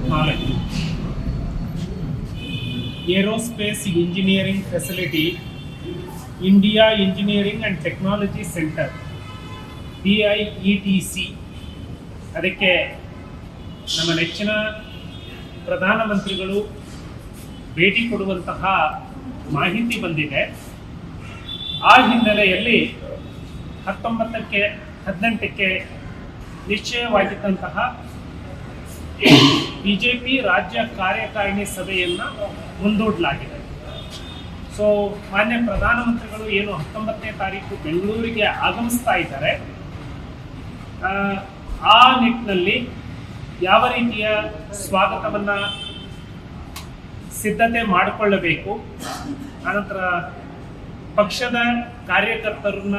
ಇಪ್ಪತ್ನಾಲ್ಕು aerospace engineering facility, India engineering and technology centre B I E T C ಅದಕ್ಕೆ ನಮ್ಮ ನೆಚ್ಚಿನ ಪ್ರಧಾನಮಂತ್ರಿಗಳು ಭೇಟಿ ಕೊಡುವಂತಹ ಮಾಹಿತಿ ಬಂದಿದೆ. ಆ ಹಿನ್ನೆಲೆಯಲ್ಲಿ ಹತ್ತೊಂಬತ್ತಕ್ಕೆ, ಹದಿನೆಂಟಕ್ಕೆ ನಿಶ್ಚಯವಾಗಿದ್ದಂತಹ ಬಿಜೆಪಿ ರಾಜ್ಯ ಕಾರ್ಯಕಾರಿಣಿ ಸಭೆಯನ್ನು ಮುಂದೂಡಲಾಗಿದೆ. ಸೊ ಮಾನ್ಯ ಪ್ರಧಾನಮಂತ್ರಿಗಳು ಏನು ಹತ್ತೊಂಬತ್ತನೇ ತಾರೀಕು ಬೆಂಗಳೂರಿಗೆ ಆಗಮಿಸ್ತಾ ಇದ್ದಾರೆ. ಆ, ನಿಟ್ಟಿನಲ್ಲಿ ಯಾವ ರೀತಿಯ ಸ್ವಾಗತವನ್ನು ಸಿದ್ಧತೆ ಮಾಡಿಕೊಳ್ಳಬೇಕು ಆನಂತರ ಪಕ್ಷದ ಕಾರ್ಯಕರ್ತರನ್ನ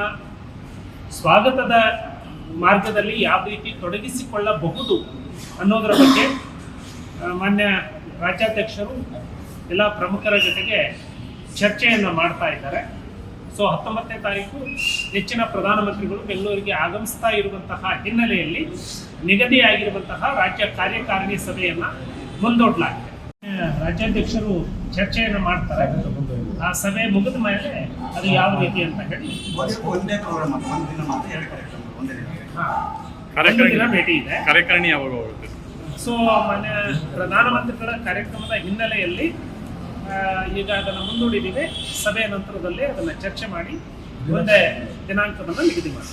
ಸ್ವಾಗತದ ಮಾರ್ಗದಲ್ಲಿ ಯಾವ ರೀತಿ ತೊಡಗಿಸಿಕೊಳ್ಳಬಹುದು ಅನ್ನೋದರ ಬಗ್ಗೆ ಮಾನ್ಯ ರಾಜ್ಯಾಧ್ಯಕ್ಷರು ಎಲ್ಲ ಪ್ರಮುಖರ ಜೊತೆಗೆ ಚರ್ಚೆಯನ್ನು ಮಾಡ್ತಾ ಇದ್ದಾರೆ. ಸೊ ಹತ್ತೊಂಬತ್ತನೇ ತಾರೀಕು ಹೆಚ್ಚಿನ ಪ್ರಧಾನಮಂತ್ರಿಗಳು ಬೆಂಗಳೂರಿಗೆ ಆಗಮಿಸ್ತಾ ಇರುವಂತಹ ಹಿನ್ನೆಲೆಯಲ್ಲಿ ನಿಗದಿಯಾಗಿರುವಂತಹ ರಾಜ್ಯ ಕಾರ್ಯಕಾರಿಣಿ ಸಭೆಯನ್ನು ಮುಂದೂಡಲಾಗಿದೆ. ರಾಜ್ಯಾಧ್ಯಕ್ಷರು ಚರ್ಚೆಯನ್ನು ಮಾಡ್ತಾರೆ. ಆ ಸಭೆ ಮುಗಿದ ಮೇಲೆ ಅದು ಯಾವ ರೀತಿ ಅಂತ ಹೇಳಿ. ಒಂದೇ ಒಂದೇ ಪ್ರೋಗ್ರಾಮ್ ಅದು ಒಂದು ದಿನ ಮಾತ್ರ ಎರಡು ಕಾರ್ಯಕ್ರಮ ಒಂದೇ ದಿನ. ಒಂದು ದಿನ ಭೇಟಿ ಇದೆ. ಕಾರ್ಯಕಾರಿಣಿ ಯಾವಾಗ ಹೋಗುತ್ತೆ? ಸೊ, ಮಾನ್ಯ ಪ್ರಧಾನಮಂತ್ರಿಗಳ ಕಾರ್ಯಕ್ರಮದ ಹಿನ್ನೆಲೆಯಲ್ಲಿ ಈಗ ಅದನ್ನು ಮುಂದೂಡಿದ್ದೀವಿ. ಸಭೆಯ ನಂತರದಲ್ಲಿ ಅದನ್ನು ಚರ್ಚೆ ಮಾಡಿ ಮುಂದೆ ದಿನಾಂಕವನ್ನು ನಿಗದಿ ಮಾಡಿ.